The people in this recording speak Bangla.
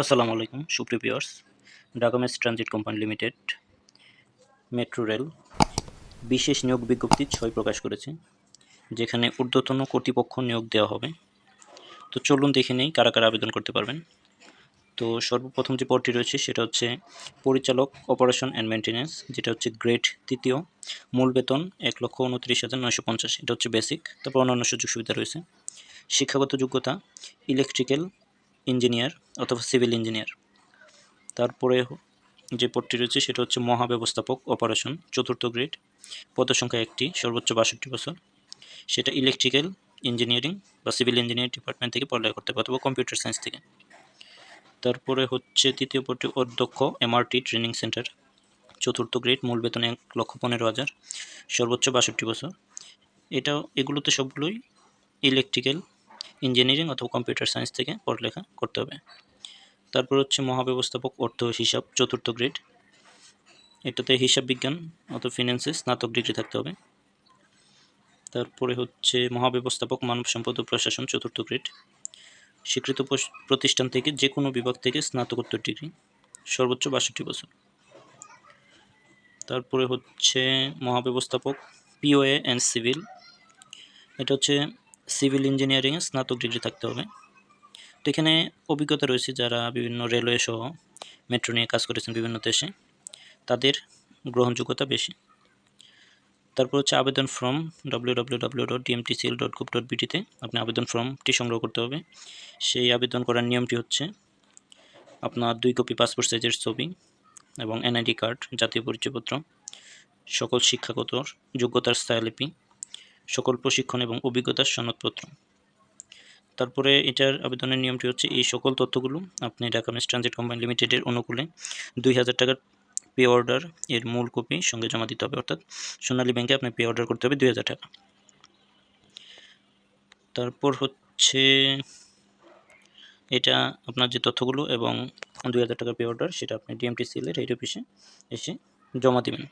আসসালামু আলাইকুম viewers. Dhaka transit company limited, metro rail বিশেষ নিয়োগ বিজ্ঞপ্তি ছয় প্রকাশ করেছে, যেখানে ঊর্ধ্বতন কর্তৃপক্ষ নিয়োগ দেওয়া হবে। তো চলুন দেখে নেই কারা কারা আবেদন করতে পারবেন। তো সর্বপ্রথম যে পদটি রয়েছে, সেটা হচ্ছে পরিচালক, অপারেশন অ্যান্ড মেনটেন্যান্স যেটা হচ্ছে গ্রেড তৃতীয়, মূল বেতন এক লক্ষ উনত্রিশ হাজার নয়শো পঞ্চাশ, এটা হচ্ছে বেসিক। তারপর অন্যান্য সুযোগ সুবিধা রয়েছে। শিক্ষাগত যোগ্যতা, ইলেকট্রিক্যাল ইঞ্জিনিয়ার অথবা সিভিল ইঞ্জিনিয়ার। তারপরে যে পদটি রয়েছে সেটা হচ্ছে মহাব্যবস্থাপক অপারেশন, চতুর্থ গ্রেড। পদসংখ্যা একটি, সর্বোচ্চ বাষট্টি বছর। সেটা ইলেকট্রিক্যাল ইঞ্জিনিয়ারিং বা সিভিল ইঞ্জিনিয়ারিং ডিপার্টমেন্ট থেকে পড়ালেখা করতে হবে অথবা কম্পিউটার সায়েন্স থেকে। তারপরে হচ্ছে তৃতীয় পদটি অধ্যক্ষ, এমআরটি, ট্রেনিং সেন্টার। চতুর্থ গ্রেড, মূল বেতন এক লক্ষ পনেরো হাজার। সর্বোচ্চ বাষট্টি বছর। এটা এগুলোতে সবগুলোই ইলেকট্রিক্যাল ইঞ্জিনিয়ারিং অথবা কম্পিউটার সায়েন্স থেকে পড়ালেখা করতে হবে। তারপর হচ্ছে মহাব্যবস্থাপক, অর্থ, হিসাব, চতুর্থ গ্রেড। এটাতে হিসাব বিজ্ঞান অথবা ফিন্যান্সে স্নাতক ডিগ্রি থাকতে হবে। তারপরে হচ্ছে মহাব্যবস্থাপক, মানব সম্পদ ও প্রশাসন, চতুর্থ গ্রেড। স্বীকৃত প্রতিষ্ঠান থেকে যে কোনো বিভাগ থেকে স্নাতকোত্তর ডিগ্রি। সর্বোচ্চ বাষট্টি বছর। তারপরে হচ্ছে মহাব্যবস্থাপক, পিওএ অ্যান্ড সিভিল। এটা হচ্ছে সিভিল ইঞ্জিনিয়ারিংয়ে স্নাতক ডিগ্রি থাকতে হবে। তো এখানে অভিজ্ঞতা রয়েছে যারা বিভিন্ন রেলওয়ে সহ মেট্রো নিয়ে কাজ করেছেন বিভিন্ন দেশে, তাদের গ্রহণযোগ্যতা বেশি। তারপর হচ্ছে আবেদন form W W W DMTCL dot আপনি আবেদন ফর্মটি সংগ্রহ করতে হবে। সেই আবেদন করার নিয়মটি হচ্ছে আপনার দুই কপি পাসপোর্ট সাইজের ছবি এবং এনআইডি কার্ড, জাতীয় পরিচয়পত্র, সকল শিক্ষাগত যোগ্যতার স্থায়লিপি সকল প্রশিক্ষণ এবং অভিজ্ঞতার সনদপত্র। তারপরে এটার আবেদনের নিয়মটি হচ্ছে, এই সকল তথ্যগুলো আপনি ঢাকা মেস ট্রানজিট কোম্পানি লিমিটেডের অনুকূলে দুই হাজার টাকার পে অর্ডার এর মূল কপি সঙ্গে জমা দিতে হবে। অর্থাৎ সোনালী ব্যাংকে আপনি পে অর্ডার করতে হবে দুই হাজার টাকা। তারপর হচ্ছে, এটা আপনার যে তথ্যগুলো এবং দুই হাজার টাকার পে অর্ডার, সেটা আপনি ডিএমটি সিলের হেড অফিসে এসে জমা দেবেন।